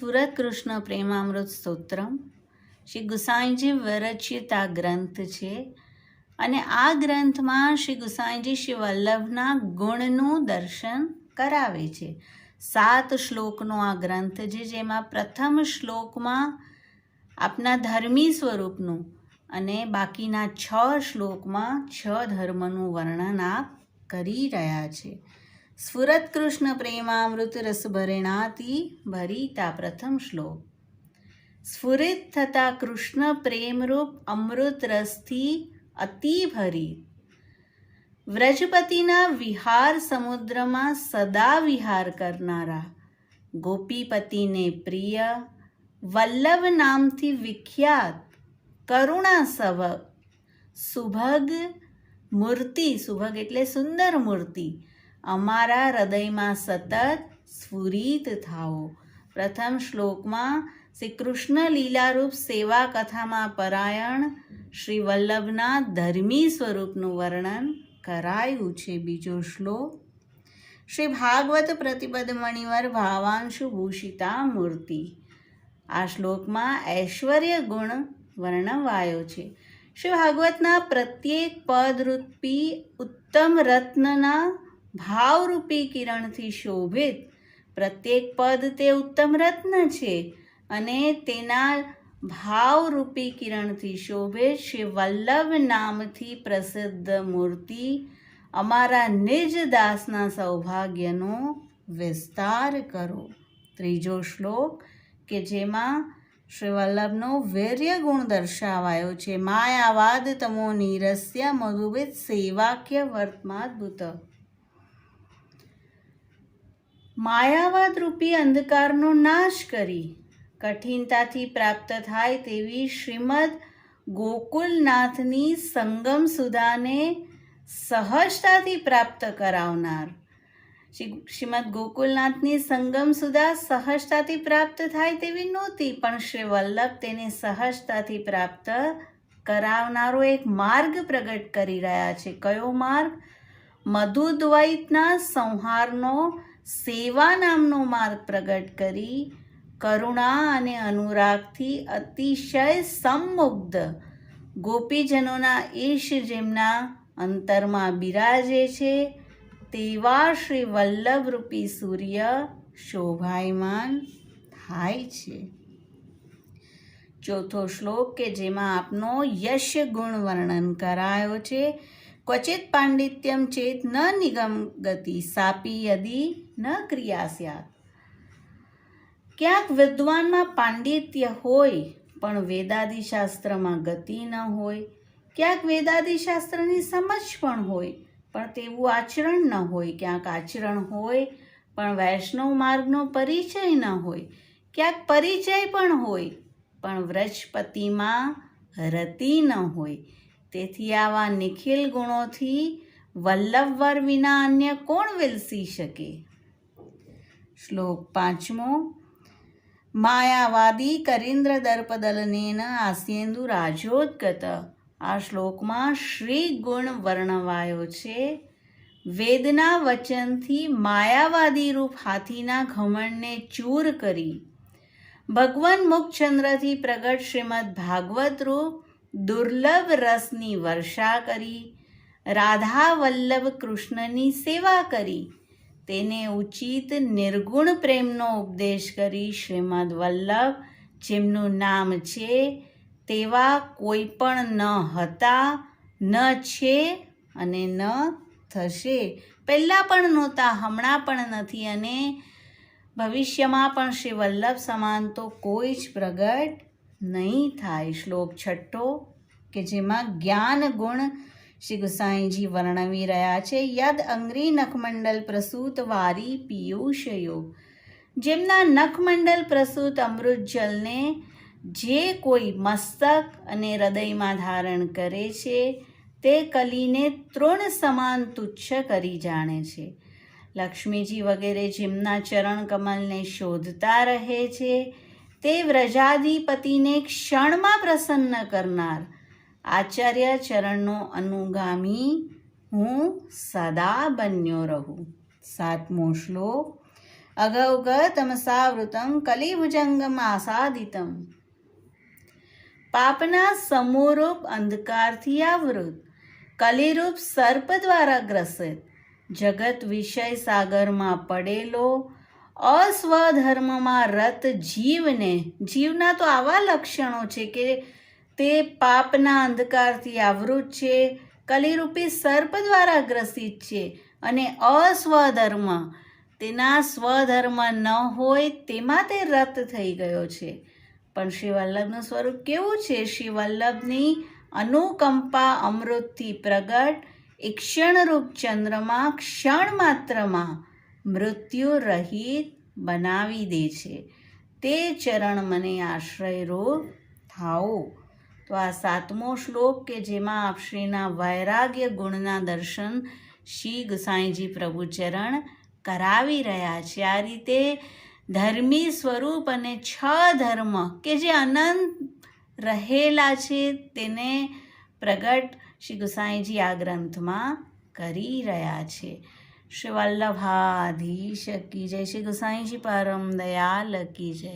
સુરત કૃષ્ણ પ્રેમામૃત સ્તોત્રમ. શ્રી ગુસાઈજી વિરચિત આ ગ્રંથ છે અને આ ગ્રંથમાં શ્રી ગુસાઈજી શ્રી વલ્લભના ગુણનું દર્શન કરાવે છે. સાત શ્લોકનો આ ગ્રંથ છે જેમાં પ્રથમ શ્લોકમાં આપના ધર્મી સ્વરૂપનું અને બાકીના છ શ્લોકમાં છ ધર્મનું વર્ણન આપ કરી રહ્યા છે. સ્ફુરત કૃષ્ણ પ્રેમામૃત રસભરેણાથી ભરીતા પ્રથમ શ્લોક સ્ફુરિત થતા કૃષ્ણ પ્રેમરૂપ અમૃત રસથી અતિ ભરી વ્રજપતિના વિહાર સમુદ્રમાં સદા વિહાર કરનારા ગોપીપતિને પ્રિય વલ્લભ નામથી વિખ્યાત કરુણા સવક સુભગ મૂર્તિ સુભગ એટલે સુંદર મૂર્તિ। અમારા હૃદયમાં સતત સ્ફુરિત થાઓ. પ્રથમ શ્લોકમાં શ્રી કૃષ્ણ લીલારૂપ સેવા કથામાં પરાયણ શ્રી વલ્લભના ધર્મી સ્વરૂપનું વર્ણન કરાયું છે. બીજો શ્લોક, શ્રી ભાગવત પ્રતિપદ મણિવર ભાવાંશુ ભૂષિતા મૂર્તિ. આ શ્લોકમાં ઐશ્વર્ય ગુણ વર્ણવાયો છે. શ્રી ભાગવતના પ્રત્યેક પદરૂપી ઉત્તમ રત્નના ભાવરૂપી કિરણથી શોભિત પ્રત્યેક પદ તે ઉત્તમ રત્ન છે અને તેના ભાવરૂપી કિરણથી શોભિત શ્રી વલ્લભ નામથી પ્રસિદ્ધ મૂર્તિ અમારા નિજ દાસના સૌભાગ્યનો વિસ્તાર કરો. ત્રીજો શ્લોક કે જેમાં શ્રી વલ્લભનો વીર્ય ગુણ દર્શાવાયો છે. માયાવાદ તમો નીરસ્ય મધુવિત સેવાક્ય વર્તમાદભૂત માયાવાદ રૂપી અંધકારનો નાશ કરી કઠિનતાથી પ્રાપ્ત થાય તેવી શ્રીમદ ગોકુલનાથની સંગમ સુધાને સહજતાથી પ્રાપ્ત કરાવનાર. શ્રી શ્રીમદ ગોકુલનાથની સંગમ સુધા સહજતાથી પ્રાપ્ત થાય તેવી નહોતી, પણ શ્રી વલ્લભ તેને સહજતાથી પ્રાપ્ત કરાવનારો એક માર્ગ પ્રગટ કરી રહ્યા છે. કયો માર્ગ? મધુદ્વૈતના સંહારનો સેવા નામનો માર્ગ પ્રગટ કરી, કરુણા અને અનુરાગથી અતિશય સમુગ્ધ ગોપીજનોના ઈશ જેમના અંતરમાં બિરાજે છે, તેવા શ્રી વલ્લભરૂપી સૂર્ય શોભાયમાન થાય છે. ચોથો શ્લોક કે જેમાં આપનો યશ ગુણ વર્ણન કરાયો છે ક્વચિત પાંડિત્યમ ચેત ન નિગમ ગતિ સાપી યદિ ન ક્રિયા સ્યાત ક્યાંક વિદ્વાનમાં પાંડિત્ય હોય પણ વેદાદિ શાસ્ત્રમાં ગતિ ન હોય ક્યાંક વેદાદિ શાસ્ત્રની સમજ પણ હોય પણ તેવું આચરણ ન હોય ક્યાંક આચરણ હોય પણ વૈષ્ણવ માર્ગનો પરિચય ન હોય ક્યાંક પરિચય પણ હોય પણ વ્રજપતિમાં રતિ ન હોય તેથી આવા નિખિલ ગુણોથી વલ્લભવર વિના અન્ય કોણ વિલસી શકે? શ્લોક પાંચમો, માયાવાદી કરીન્દ્ર દર્પદલનેન આસ્યેન્દુ રાજોદગત આ શ્લોકમાં શ્રી ગુણ વર્ણવાયો છે, વેદના વચનથી માયાવાદી રૂપ હાથીના ઘમણને ચૂર કરી. ભગવાન મુખચંદ્રથી પ્રગટ શ્રીમદ ભાગવત રૂપ દુર્લભ રસની વર્ષા કરી રાધા વલ્લભ કૃષ્ણની સેવા કરી, તેને ઉચિત નિર્ગુણ પ્રેમનો ઉપદેશ કરી શ્રીમદ વલ્લભ, જેમનું નામ છે, તેવા કોઈ પણ ન હતા, ન છે અને ન થશે. પહેલાં પણ નહોતા, હમણાં પણ નથી અને ભવિષ્યમાં પણ શ્રી વલ્લભ સમાન તો કોઈ જ પ્રગટ નહીં થાય શ્લોક છઠ્ઠો, કે જેમાં જ્ઞાન ગુણ શ્રી ગુસાઈજી વર્ણવી રહ્યા છે. યદ અંગ્રી નખમંડલ પ્રસૂત વારી પિયુષયો. જેમના નખમંડલ પ્રસૂત અમૃત જલને જે કોઈ મસ્તક અને હૃદયમાં ધારણ કરે છે, તે કલીને તૃણ સમાન તુચ્છ કરી જાણે છે. લક્ષ્મીજી વગેરે જેમના ચરણ કમલને શોધતા રહે છે તે વ્રજાધિપતિને ક્ષણમાં પ્રસન્ન કરનાર. આચાર્ય ચરણનો અનુગામી હું સદા બન્યો રહું. સાતમો શ્લોક. અગૌગતમસાવૃતમ કલિભુજંગમ આસાદિતમ. પાપના સમૂહરૂપ અંધકારથી આવૃત. કલિરૂપ સર્પ દ્વારા ગ્રસિત. જગત વિષય સાગરમાં પડેલો અસ્વધર્મમાં રત જીવને, જીવના તો આવા લક્ષણો છે કે તે પાપના અંધકારથી આવૃત છે, કલિરૂપી સર્પ દ્વારા ગ્રસિત છે અને અસ્વધર્મ, તેના સ્વધર્મ ન હોય તેમાં તે રત થઈ ગયો છે. પણ શ્રી વલ્લભનું સ્વરૂપ કેવું છે? શ્રી વલ્લભની અનુકંપા અમૃતથી પ્રગટ એ ક્ષણરૂપ ચંદ્રમાં ક્ષણ માત્રમાં મૃત્યુ રહિત બનાવી દે છે. તે ચરણ મને આશ્રયરો થાઓ. તો આ સાતમો શ્લોક કે જેમાં આપશ્રીના વૈરાગ્ય ગુણના દર્શન શ્રી ગુસાઈજી પ્રભુચરણ કરાવી રહ્યા છે. આ રીતે ધર્મી સ્વરૂપ અને છ ધર્મ કે જે અનંત રહેલા છે તેને પ્રગટ શ્રી ગુસાઈજી આ ગ્રંથમાં કરી રહ્યા છે. શ્રી વલ્લભાધીશ કી જય શ્રી ગુસાઈજી પરમ દયાલ કી જય.